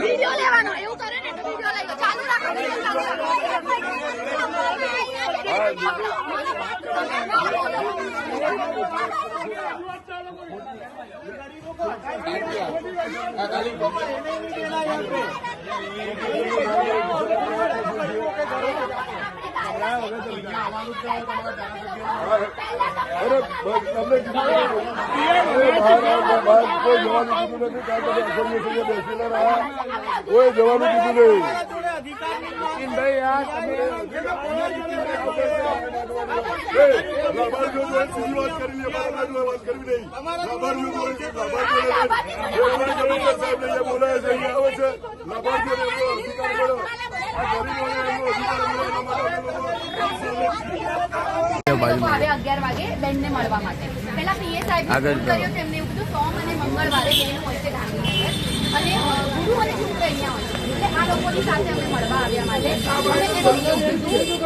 Video લેવાનો એવું કરે ને તો વિડિયો લઈ લો ચાલુ રાખો વિડિયો અરે બસ તમને કીધું અરે બહાર આવતા બહાર કોઈ જવાનું કીધું નથી કોઈ જવાનું કીધું નહીં. મળ્યો. આ આવે અગિયાર વાગે બેનને મળવા માટે પેલા પીએ સાહેબ કર્યો તેમને એવું કીધું સોમ અને મંગળવારે બેન હોય છે ગાંધીનગર અને ગુરુ અને શુક્ર અહીંયા હોય છે આ લોકોની સાથે અમે મળવા આવ્યા માટે અમે એને કીધું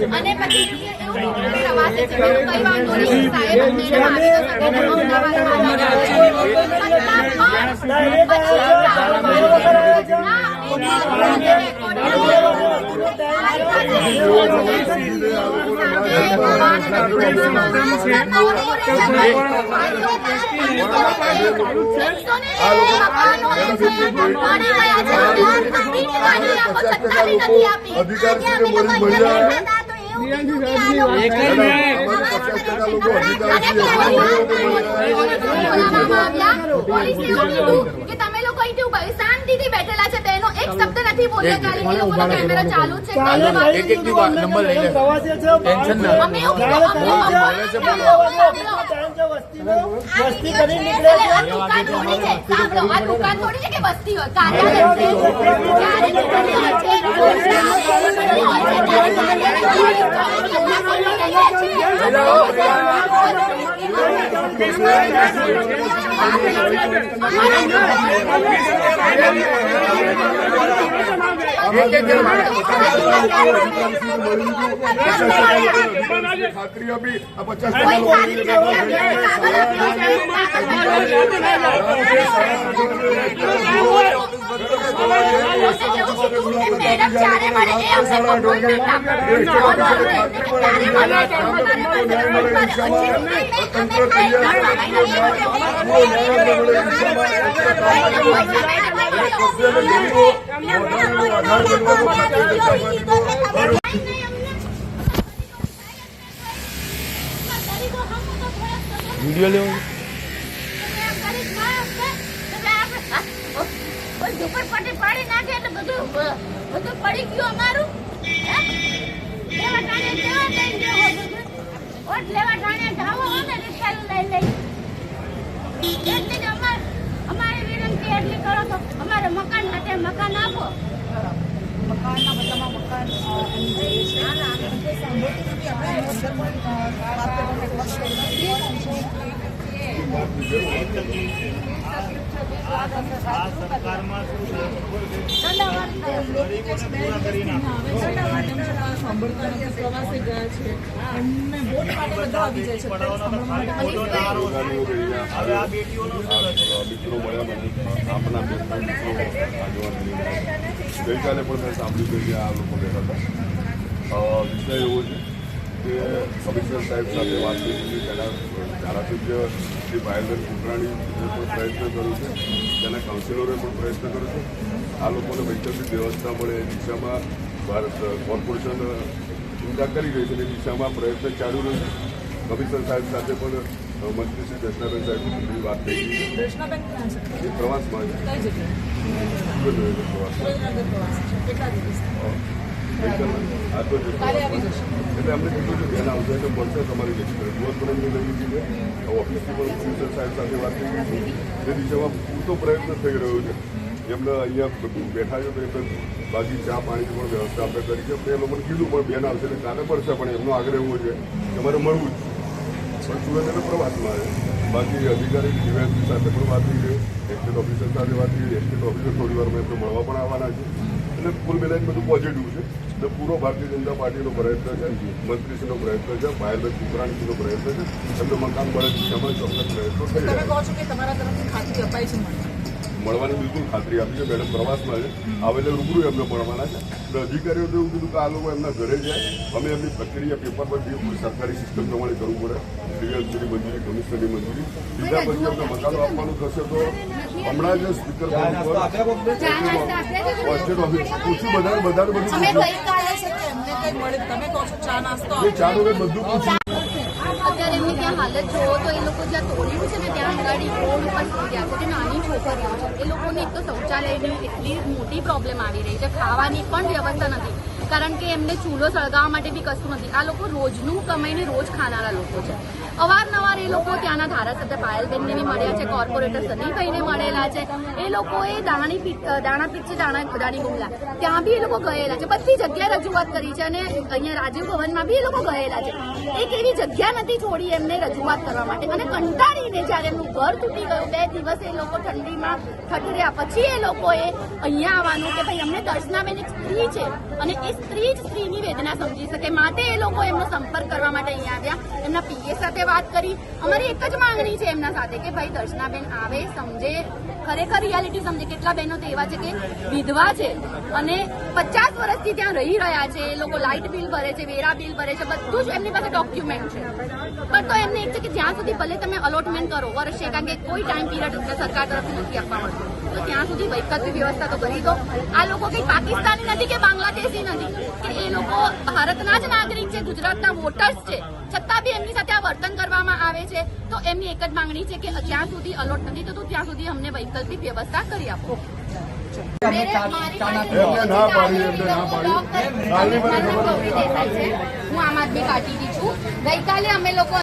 કે અને પછી સાહેબ મળી મળ્યા તમે લોકો અહીંથી ઊભા શાંતિથી બેઠેલા છે બહેનો એક શબ્દ નથી બોલ્યા ખાલી લોકોનો કેમેરા ચાલુ છે એક એક થી નંબર લઈ લે ટેન્શન ના. અમે એવું કીધું, અમે એવું વસ્તી કરી નીકળે છે આ દુકાન થોડી છે સાંભળો આ દુકાન થોડી છે કે વસ્તી હોય કાર્યાલય છે જ્યારે દુકાન હોય છે, ખાતરી આપી આ પચાસ ટકા કોઈ લોકો ખાલી નથી મેડમ ચારે મળે એ અમને કોઈ વીડિયો લેવો પડી પાડી નાખે એટલે બધું બધું પડી ગયું અમારું હે? લેવા ટાણે લેવા લઈને જવો બધું. વોટ લેવા ટાણે જાવો હો ને રિક્ષાનું લઈ લઈ એટલી જ અમાર અમારી વિનંતી એટલી કરો તો અમારે મકાન માટે મકાન આપો પ્રવાસે ગયા છે એમને વોટ માટે બધા આવી જાય છે અત્યારે સાંભળવા માટે મિત્રો મળ્યા મને આપણા બે ત્રણ મિત્રો ગઈકાલે પણ મેં સાંભળ્યું કે આ લોકો બેઠા હતા. વિષય એવો છે કે કમિશનર સાહેબ સાથે વાત થઈ હતી તેના ધારાસભ્ય શ્રી ભાઈબેન કુકરાણીએ પણ પ્રયત્ન કર્યો છે તેના કાઉન્સિલરોએ પણ પ્રયત્ન કર્યો છે આ લોકોને વૈકલ્પિક વ્યવસ્થા મળે એ દિશામાં ભારત કોર્પોરેશન ચિંતા કરી રહી છે એ દિશામાં પ્રયત્ન ચાલુ રહ્યો છે. કમિશનર સાહેબ સાથે પણ મંત્રી શ્રી દર્શનાબેન સાહેબ વાત થઈ એ પ્રવાસમાં પ્રવાસ છે એટલે અમને કીધું કે બેન આવશે એટલે મળશે તમારી રજૂઆત પણ એમની લઈ છે ઓફિસથી પણ કમિશનર સાહેબ સાથે વાત કરી છે એ દિશામાં પૂરતો પ્રયત્ન થઈ રહ્યો છે એમને અહીંયા બેઠા છે તો એમને બાકી ચા પાણીની પણ વ્યવસ્થા આપણે કરી છે એ લોકોને કીધું પણ બેન આવશે એટલે કાલે પડશે પણ એમનો આગ્રહ એવો છે કે અમારે મળવું જ સુરત એટલે પ્રવાસમાં છે બાકી અધિકારી દિવ્યાંગ સાથે પણ વાત થઈ ગઈ એસ્ટેટ ઓફિસર સાથે વાત કરી એસ્ટેટ ઓફિસર થોડી વારમાં એમને મળવા પણ આવવાના છે. એટલે કુલ મિલાઈને બધું પોઝિટિવ છે. એટલે પૂરો ભારતીય જનતા પાર્ટીનો પ્રયત્ન છે મંત્રીશ્રીનો પ્રયત્ન છે ભાઈભાઈ કુકરાણીશ્રીનો પ્રયત્ન છે. એમને મકાન મળે છે દિશામાં ચોક્કસ પ્રયત્નો થઈ રહ્યા છો મળવાની બિલકુલ ખાતરી આપી છે. મેડમ પ્રવાસમાં છે. આવેલે રૂબરૂ એમને મળવાના છે. એટલે અધિકારીઓ તો એવું કીધું કે આ લોકો એમના ઘરે જાય. અમે એમની પ્રક્રિયા પેપર પર જે સરકારી સિસ્ટમ પ્રમાણે કરવું પડે. ડીએલસીની મંજૂરી કમિશનરની મંજૂરી. બીજા પછી અમને મકાનો આપવાનું થશે તો હમણાં જ સ્પીકર પોસ્ટેડ ઓફિસ પૂછ્યું બધાને બધાને બધું અમે પૂછ્યું. ગઈકાલે છે કે એમને કઈ મળે? તમે કહો છો ચા નાસ્તો બધું પૂછ્યું. અત્યારે એમની ત્યાં હાલત જોવો તો એ લોકો જ્યાં તોડ્યું છે ને ત્યાં આગળ રોડ ઉપર થઈ ગયા છે જે નાની છોકરીઓ છે. એ લોકોને એક તો શૌચાલયની એટલી મોટી પ્રોબ્લેમ આવી રહી છે. ખાવાની પણ વ્યવસ્થા નથી. કારણ કે એમને ચૂલો સળગાવવા માટે બી કશું નથી. આ લોકો રોજનું કમાઈને રોજ ખાનારા લોકો છે. અવારનવાર એ લોકો ત્યાંના ધારાસભ્ય પાયલબેનને બી મળ્યા છે, કોર્પોરેટર સનીભાઈને મળેલા છે. એ લોકોએ દાણી દાણા પીઠ દાણા દાણી બુમલા. ત્યાં બી એ લોકો ગયેલા છે. બધી જગ્યાએ રજૂઆત કરી છે અને અહીંયા રાજીવ ભવનમાં બી એ લોકો ગયેલા છે. એક એવી જગ્યા નથી છોડી એમને રજૂઆત કરવા માટે. અને કંટાળીને જ્યારે એમનું ઘર તૂટી ગયું, બે દિવસ એ લોકો ઠંડીમાં ઠઠર્યા પછી એ લોકોએ અહીંયા આવવાનું કે ભાઈ, અમને દર્શનાબેન એક સ્ત્રી છે અને એ સ્ત્રી જ સ્ત્રીની વેદના સમજી શકે. માટે એ લોકો એમનો સંપર્ક કરવા માટે અહીંયા આવ્યા. એમના પીએ સાથે વાત કરી. અમારી એક જ માંગણી છે એમના સાથે કે ભાઈ દર્શનાબેન આવે, સમજે. ખરેખર રિયાલિટી સમજે. કેટલા બહેનો તો એવા છે કે વિધવા છે અને પચાસ વર્ષથી ત્યાં રહી રહ્યા છે. એ લોકો લાઇટ બિલ ભરે છે, વેરા બિલ ભરે છે. બધું જ એમની પાસે ડોક્યુમેન્ટ છે. પણ તો એમને એક છે કે જ્યાં સુધી ભલે તમે અલોટમેન્ટ કરો વર્ષે કારણ કે કોઈ ટાઈમ પીરિયડ સરકાર તરફથી નથી આપવા મળતું તો ત્યાં સુધી વૈકલ્પિક વ્યવસ્થા તો કરી દો. આ લોકો કઈ પાકિસ્તાની નથી કે બાંગ્લાદેશી નથી? કે એ લોકો ભારતના જ નાગરિક છે ગુજરાતના વોટર્સ છે. છતાં બી એમની સાથે આ વર્તન કરવામાં આવે છે. તો એમની એક જ માંગણી છે કે જ્યાં સુધી અલોટ નથી થતું ત્યાં સુધી અમને વૈકલ્પિક વ્યવસ્થા કરી આપો. હું આમ આદમી પાર્ટીની છું. ગઈકાલે અમે લોકો